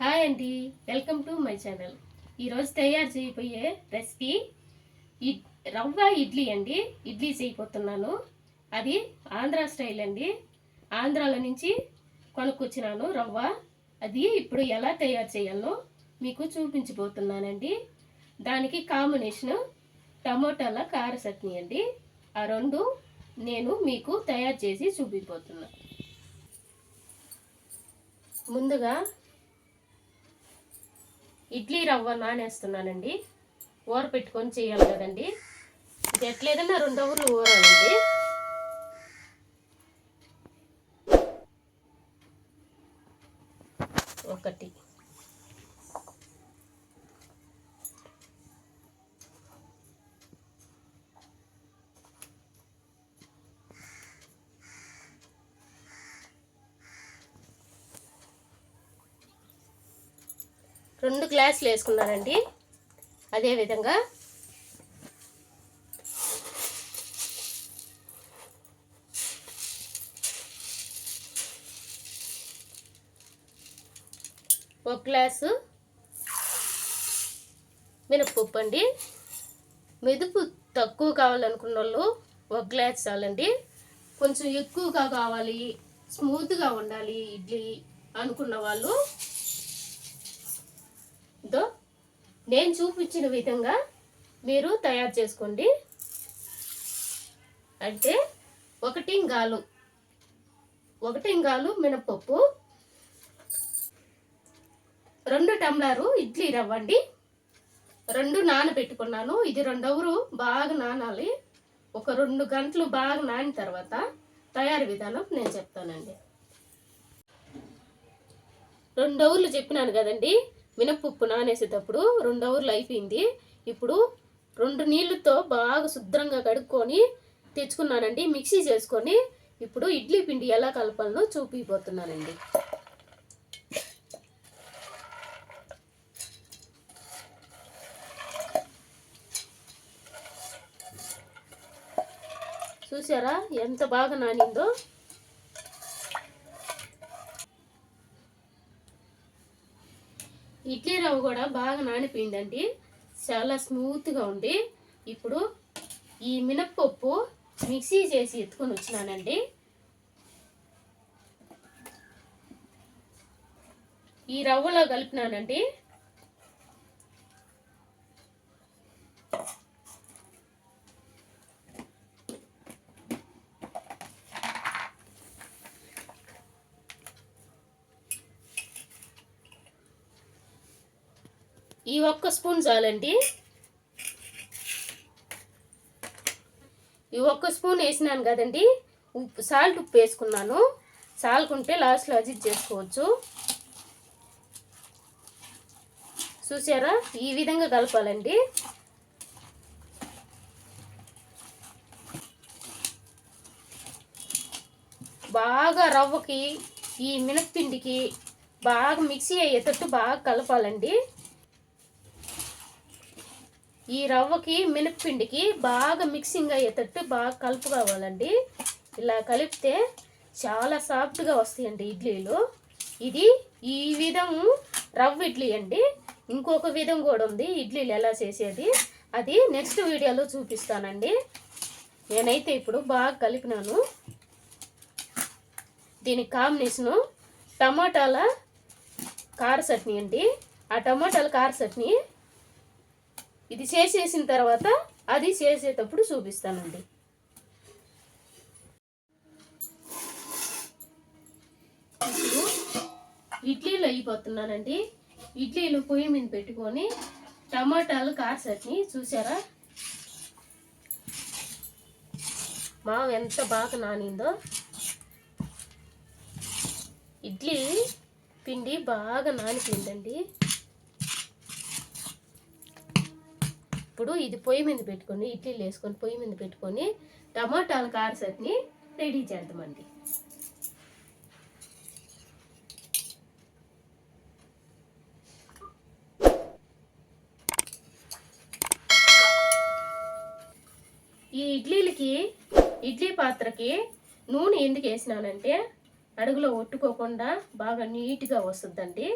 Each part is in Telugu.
హాయ్ అండి వెల్కమ్ టు మై ఛానల్. ఈరోజు తయారు చేయబోయే రెసిపీ ఇడ్ రవ్వ ఇడ్లీ అండి. ఇడ్లీ చేయబోతున్నాను. అది ఆంధ్ర స్టైల్ అండి. ఆంధ్రాలో నుంచి కొనుక్కొచ్చినాను రవ్వ. అది ఇప్పుడు ఎలా తయారు చేయాలో మీకు చూపించబోతున్నానండి. దానికి కాంబినేషన్ టమోటాల కార చట్నీ అండి. ఆ రెండు నేను మీకు తయారు చేసి చూపిపోతున్నాను ముందుగా ఇడ్లీ రవ్వ నానేస్తున్నానండి. ఊర పెట్టుకొని చేయాలి కదండి. ఇది ఎట్లేదన్నా రెండు ఊర్లు ఊరాలండి ఒకటి రెండు గ్లాసులు వేసుకున్నానండి. అదేవిధంగా ఒక గ్లాసు మినప్పప్పు అండి. మెదుపు తక్కువ కావాలనుకున్న వాళ్ళు ఒక గ్లాస్ చాలండి. కొంచెం ఎక్కువగా కావాలి స్మూత్గా ఉండాలి ఇడ్లీ అనుకున్న వాళ్ళు నేను చూపించిన విధంగా మీరు తయారు చేసుకోండి. అంటే ఒకటి ఇంగాలు. ఒకటి ఇంగాలు మినపప్పు. రెండు టమ్లారు ఇడ్లీ రవ్వండి రెండు నానబెట్టుకున్నాను. ఇది రెండవరు బాగా నానాలి. ఒక రెండు గంటలు బాగా నానిన తర్వాత తయారీ విధానం నేను చెప్తానండి. రెండు చెప్పినాను కదండి. మినప్పుప్పు నానేసేటప్పుడు రెండు అవర్లు అయిపోయింది ఇప్పుడు రెండు నీళ్ళతో బాగా శుద్ధంగా కడుక్కొని తెచ్చుకున్నానండి. మిక్సీ చేసుకొని ఇప్పుడు ఇడ్లీ పిండి ఎలా కలపాలనో చూపిపోతున్నానండి. చూసారా ఎంత బాగా నానిందో? ఇడ్లీ రవ్వ కూడా బాగా నానిపోయిందండి. చాలా స్మూత్గా ఉంది. ఇప్పుడు ఈ మినప్పప్పు మిక్సీ చేసి ఎత్తుకొని వచ్చినానండి. ఈ రవ్వలో కలిపినానండి ఈ ఒక్క స్పూన్ చాలండి. ఈ ఒక్క స్పూన్ వేసినాను కదండి. ఉప్పు సాల్ట్ ఉప్పు వేసుకున్నాను. సాల్కుంటే లాస్ట్లో అజిట్ చేసుకోవచ్చు. చూసారా? ఈ విధంగా కలపాలండి. బాగా రవ్వకి ఈ మినప్పిండికి బాగా మిక్సీ అయ్యేటట్టు బాగా కలపాలండి. ఈ రవ్వకి మినప్పిండికి బాగా మిక్సింగ్ అయ్యేటట్టు బాగా కలుపుకోవాలండి ఇలా కలిపితే చాలా సాఫ్ట్గా వస్తాయండి ఇడ్లీలు. ఇది ఈ విధం రవ్వ ఇడ్లీ అండి. ఇంకొక విధం కూడా ఉంది. ఇడ్లీలు ఎలా చేసేది అది నెక్స్ట్ వీడియోలో చూపిస్తానండి. నేనైతే ఇప్పుడు బాగా కలిపినాను. దీనికి కాంబినేషను టమాటాల కార చట్నీ అండి. ఆ టమాటాల కార చట్నీ ఇది చేసేసిన తర్వాత అది చేసేటప్పుడు చూపిస్తానండి. ఇప్పుడు ఇడ్లీలు అయిపోతున్నానండి. ఇడ్లీలు పొయ్యి మీద పెట్టుకొని టమాటాలు కార చట్నీ చూసారా? మావ ఎంత బాగా నానిందో. ఇడ్లీ పిండి బాగా నానిపోయిందండి. ఇప్పుడు ఇది పొయ్యి మీద పెట్టుకొని ఇడ్లీలు వేసుకొని పొయ్యి మీద పెట్టుకొని టమాటాల కార చట్నీ రెడీ చేద్దామండి. ఈ ఇడ్లీలకి ఇడ్లీ పాత్రకి నూనె ఎందుకు వేసినానంటే అడుగులో ఒట్టుకోకుండా బాగా నీట్గా వస్తుందండి.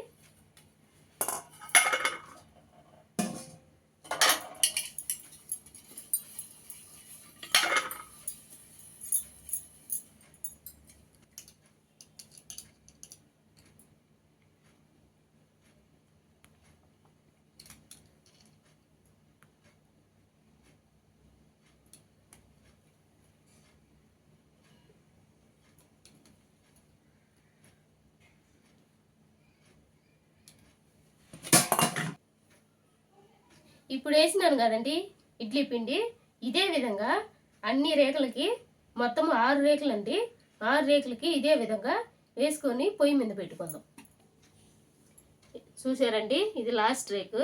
ఇప్పుడు వేసినాను కదండి ఇడ్లీ పిండి. ఇదే విధంగా అన్ని రేకులకి మొత్తం ఆరు రేకులు అండి ఆరు రేకులకి ఇదే విధంగా వేసుకొని పొయ్యి మీద పెట్టుకుందాం. చూసారండి ఇది లాస్ట్ రేకు.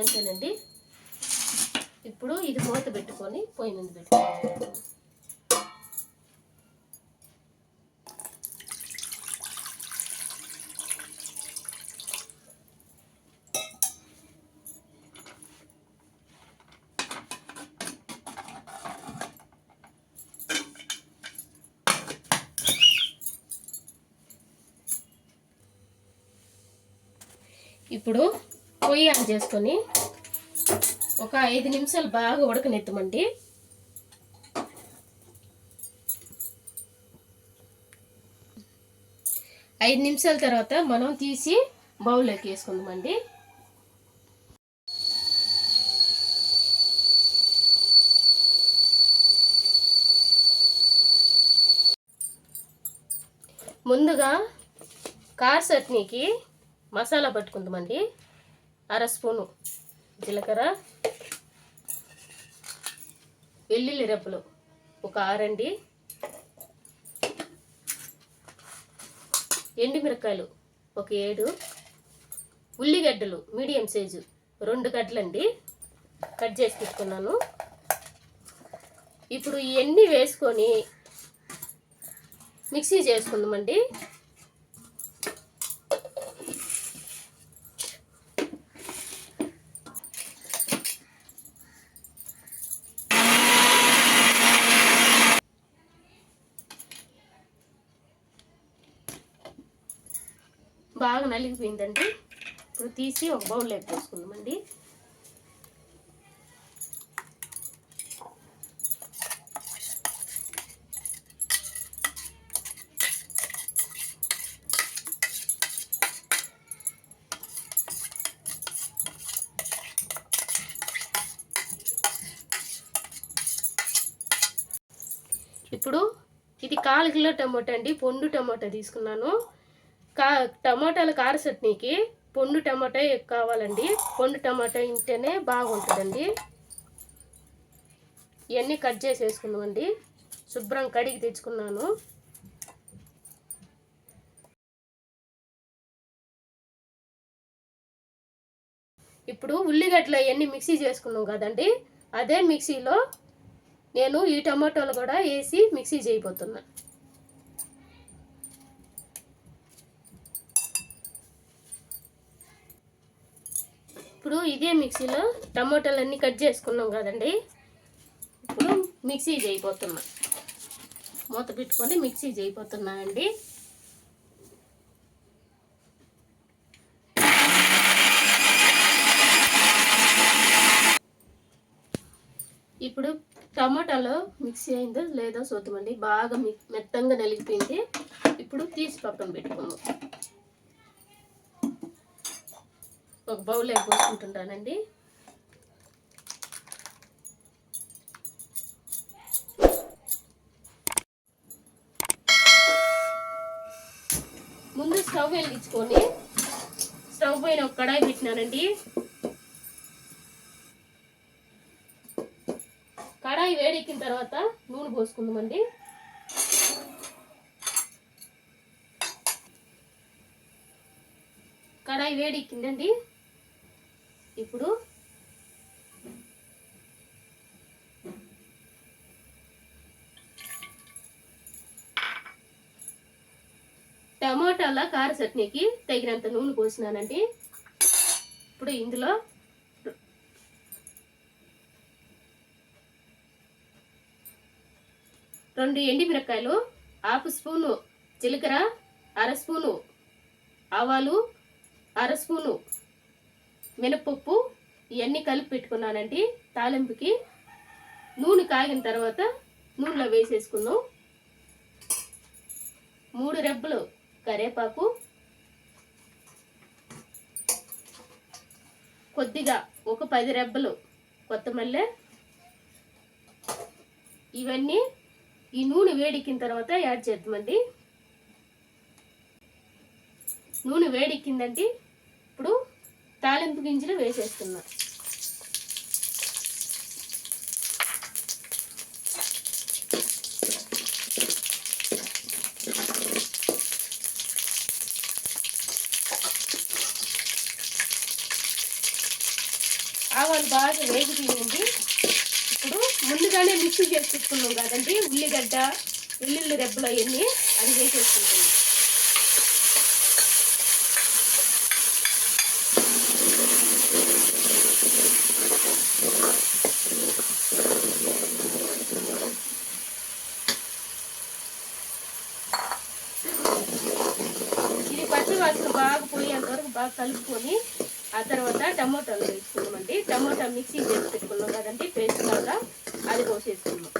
అంతేనండి. ఇప్పుడు ఇది మూత పెట్టుకొని పొయ్యి మీద పెట్టుకోవాలి ఇప్పుడు పొయ్యి ఆన్ చేసుకొని ఒక ఐదు నిమిషాలు బాగా ఉడకనెత్తమండి. ఐదు నిమిషాల తర్వాత మనం తీసి బౌల్లోకి వేసుకుందామండి. ముందుగా కార్ చట్నీకి మసాలా పట్టుకుందామండి. అర స్పూను జీలకర్ర వెల్లుల్లి రెప్పలు ఒక ఆరండి. ఎండుమిరకాయలు ఒక ఏడు. ఉల్లిగడ్డలు మీడియం సైజు రెండు గడ్డలండి. కట్ చేసి పెట్టుకున్నాను. ఇప్పుడు ఇవన్నీ వేసుకొని మిక్సీ చేసుకుందామండి. బాగా నలిగిపోయిందండి. ఇప్పుడు తీసి ఒక బౌల్లో వేసుకుందామండి ఇప్పుడు ఇది కాలు కిలో టమోటా అండి. పొండు టమోటా తీసుకున్నాను. కా టమాటాల కార చట్నీకి పొండు టమాటా ఎక్కువ కావాలండి. పొండు టమాటా ఇంటేనే బాగుంటుందండి. ఇవన్నీ కట్ చేసి వేసుకుందామండి శుభ్రం కడిగి తెచ్చుకున్నాను. ఇప్పుడు ఉల్లిగడ్డలు అవన్నీ మిక్సీ చేసుకున్నాం కదండి. అదే మిక్సీలో నేను ఈ టమాటోలు కూడా వేసి మిక్సీ చేయబోతున్నాను ఇప్పుడు ఇదే మిక్సీలో టమాటాలు అన్నీ కట్ చేసుకున్నాం కదండి. ఇప్పుడు మిక్సీ చేయబోతున్నా. మూత పెట్టుకొని మిక్సీ చేయబోతున్నా అండి. ఇప్పుడు టమాటాలో మిక్సీ అయిందో లేదో చూద్దామండి. బాగా మిక్ మెత్తంగా నలిగిపోయింది. ఇప్పుడు తీసి పక్కన పెట్టుకుందాం. ఒక బౌల్ పోసుకుంటున్నానండి ముందు స్టవ్ వెలిగించుకొని స్టవ్ పైన ఒక కడాయి పెట్టినానండి. కడాయి వేడెక్కిన తర్వాత నూనె పోసుకుందామండి. కడాయి వేడెక్కిందండి. ఇప్పుడు టమాటాల కార చట్నీకి తగినంత నూనె పోసినానండి. ఇప్పుడు ఇందులో రెండు ఎండిమిరకాయలు హాఫ్ స్పూను జీలకర్ర అర స్పూను ఆవాలు అర స్పూను మినపప్పు ఇవన్నీ కలిపి పెట్టుకున్నానండి. తాలింపుకి నూనె కాగిన తర్వాత నూనెలో వేసేసుకుందాం. మూడు రెబ్బలు కరేపాకు. కొద్దిగా ఒక పది రెబ్బలు కొత్తమల్లె ఇవన్నీ ఈ నూనె వేడెక్కిన తర్వాత యాడ్ చేద్దామండి. నూనె వేడెక్కిందండి ఇప్పుడు తాలింపు గింజలు వేసేస్తున్నా. ఆవాలు బాగా వేగి తీయండి. ఇప్పుడు ముందుగానే మిక్సీ చేసుకున్నాం కదండి ఉల్లిగడ్డ వెల్లుల్లి రెబ్బలు అవన్నీ అది వేసేసుకుంటాం ఇది పచ్చి వాసన బాగా పోయేంత వరకు బాగా కలుపుకొని ఆ తర్వాత టమోటాలు వేసుకున్నామండి టమోటా మిక్సీ చేసి పెట్టుకున్నాం కదండి పేస్ట్ లాగా అది పోసేసుకున్నాం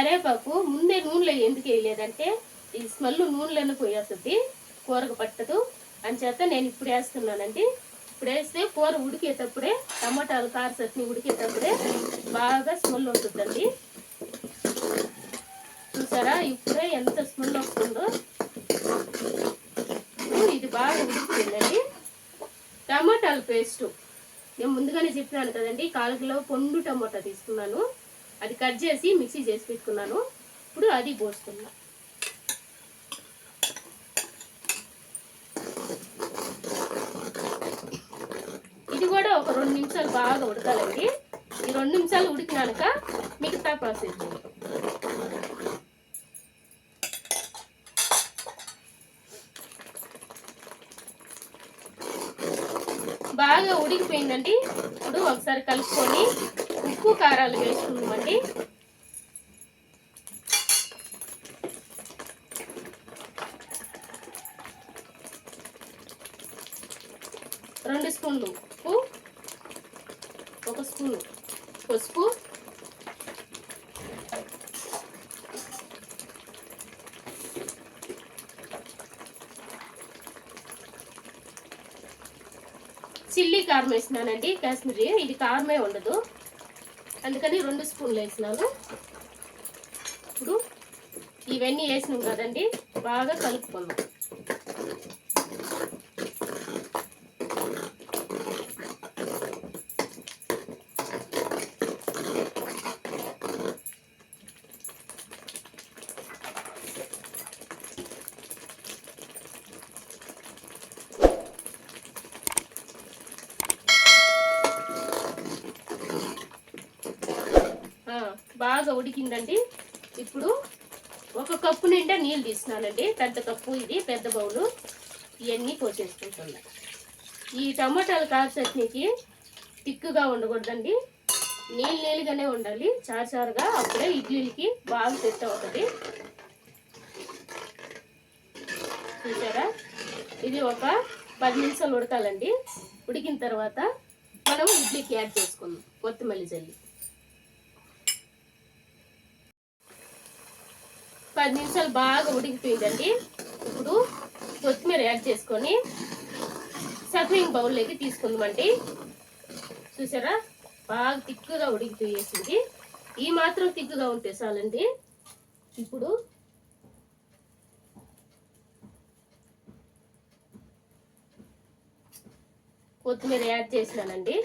కరేపాకు ముందే నూనెలో ఎందుకు వేయలేదంటే ఈ స్మెల్ నూనెలోనే పోయేస్తుంది కూరకు పట్టదు. అంచేత నేను ఇప్పుడు వేస్తున్నానండి. ఇప్పుడు వేస్తే కూర ఉడికేటప్పుడే టమాటాలు కార చట్నీ ఉడికేటప్పుడే బాగా స్మెల్ ఉంటుందండి. చూసారా? ఇప్పుడే ఎంత స్మెల్ వస్తుందో. ఇది బాగా ఉడికిపోయిందండి. టమాటాల పేస్టు నేను ముందుగానే చెప్పినాను కదండి కాలు కిలో పండు టమాటా తీసుకున్నాను. అది కట్ చేసి మిక్సీ చేసి పెట్టుకున్నాను. ఇప్పుడు అది పోసుకున్నా ఇది కూడా ఒక రెండు నిమిషాలు బాగా ఉడకాలండి. ఈ రెండు నిమిషాలు ఉడికినాక మిగతా ప్రాసెస్ బాగా ఉడికిపోయిందండి. ఇప్పుడు ఒకసారి కలుపుకొని ఉప్పు కారాలు వేసుకుందామండి. రెండు స్పూన్లు ఉప్పు ఒక స్పూన్ పసుపు. చిల్లీ కారం వేసినానండి కాశ్మీరీ. ఇది కారమే ఉండదు. అందుకని రెండు స్పూన్లు వేసినాను. ఇప్పుడు ఇవన్నీ వేసినాం కదండి బాగా కలుపుకుందాం ఆ, బాగా ఉడికిందండి. ఇప్పుడు ఒక కప్పు నిండా నీళ్ళు తీసినానండి పెద్ద కప్పు ఇది పెద్ద బౌలు. ఇవన్నీ పోసేసుకుంటున్నా ఈ టమాటాలు కార చట్నీకి తిక్కుగా ఉండకూడదండి. నీళ్ళు నీళ్ళుగానే ఉండాలి. చారుచారుగా అప్పుడే ఇడ్లీలకి బాగా సెట్ అవుతుంది. చూసారా? ఇది ఒక పది నిమిషాలు ఉడకాలండి. ఉడికిన తర్వాత మనం ఇడ్లీకి యాడ్ చేసుకుందాం. కొత్తిమల్లి జల్లి. పది నిమిషాలు బాగా ఉడికిపోయిందండి. ఇప్పుడు కొత్తిమీర యాడ్ చేసుకొని సర్వింగ్ బౌల్లోకి తీసుకుందామండి. చూసారా? బాగా తిక్కుగా ఉడికిపోయేసింది. ఈ మాత్రం తిక్కుగా ఉంటే చాలండి. ఇప్పుడు కొత్తిమీర యాడ్ చేసినానండి.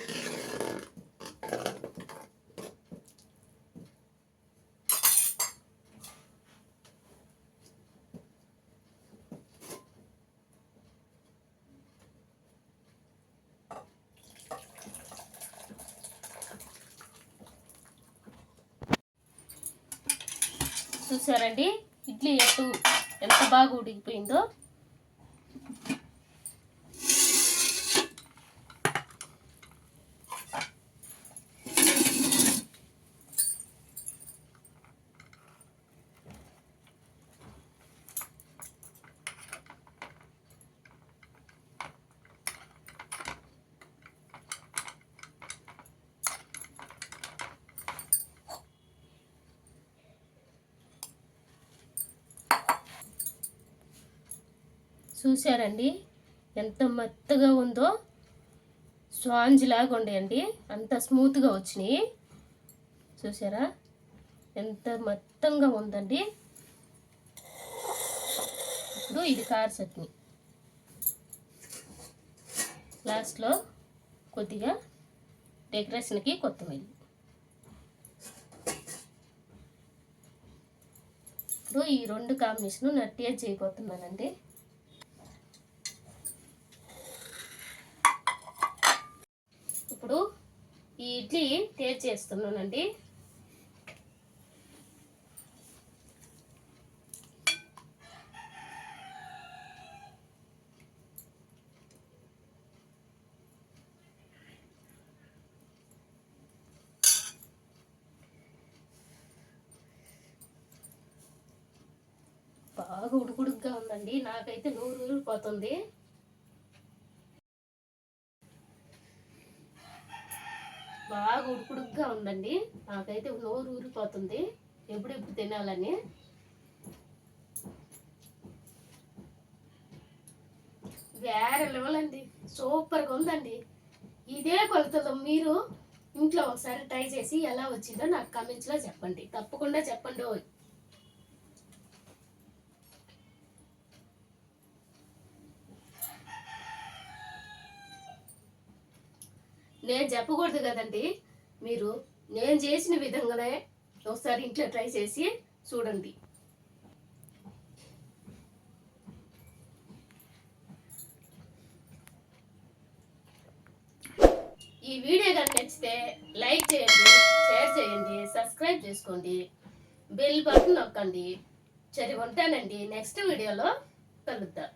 చూసారండి? ఇడ్లీ ఎట్టు ఎంత బాగా ఉడికిపోయిందో. చూశారండి. ఎంత మెత్తగా ఉందో. స్పాంజ్ లాగా ఉండేయండి. అంత స్మూత్గా వచ్చినాయి. చూసారా ఎంత మొత్తంగా ఉందండి. ఇప్పుడు ఇది కార చట్నీ. లాస్ట్లో కొద్దిగా డెకరేషన్కి కొత్తిమీర. ఇప్పుడు ఈ రెండు కాంబినేషన్ నేను టేస్ట్ చేయబోతున్నానండి. ఇప్పుడు ఈ ఇడ్లీ టేస్ట్ చేస్తున్నానండి. బాగా ఉడుకుడుగ్గా ఉందండి. నాకైతే నూరు ఊరిపోతుంది. బాగా ఉడుకుడుగ్గా ఉందండి. నాకైతే నోరు ఊరిపోతుంది. ఎప్పుడెప్పుడు తినాలని. వేరే లెవెల్ అండి. సూపర్గా ఉందండి. ఇదే కొలతలో మీరు ఇంట్లో ఒకసారి ట్రై చేసి ఎలా వచ్చిందో నాకు కామెంట్స్లో చెప్పండి. తప్పకుండా చెప్పండి నేను చెప్పకూడదు కదండి. మీరు నేను చేసిన విధంగానే ఒకసారి ఇంట్లో ట్రై చేసి చూడండి. ఈ వీడియో కనుక నచ్చితే లైక్ చేయండి షేర్ చేయండి సబ్స్క్రైబ్ చేసుకోండి బెల్ బటన్ నొక్కండి. సరే ఉంటానండి. నెక్స్ట్ వీడియోలో కలుద్దాం.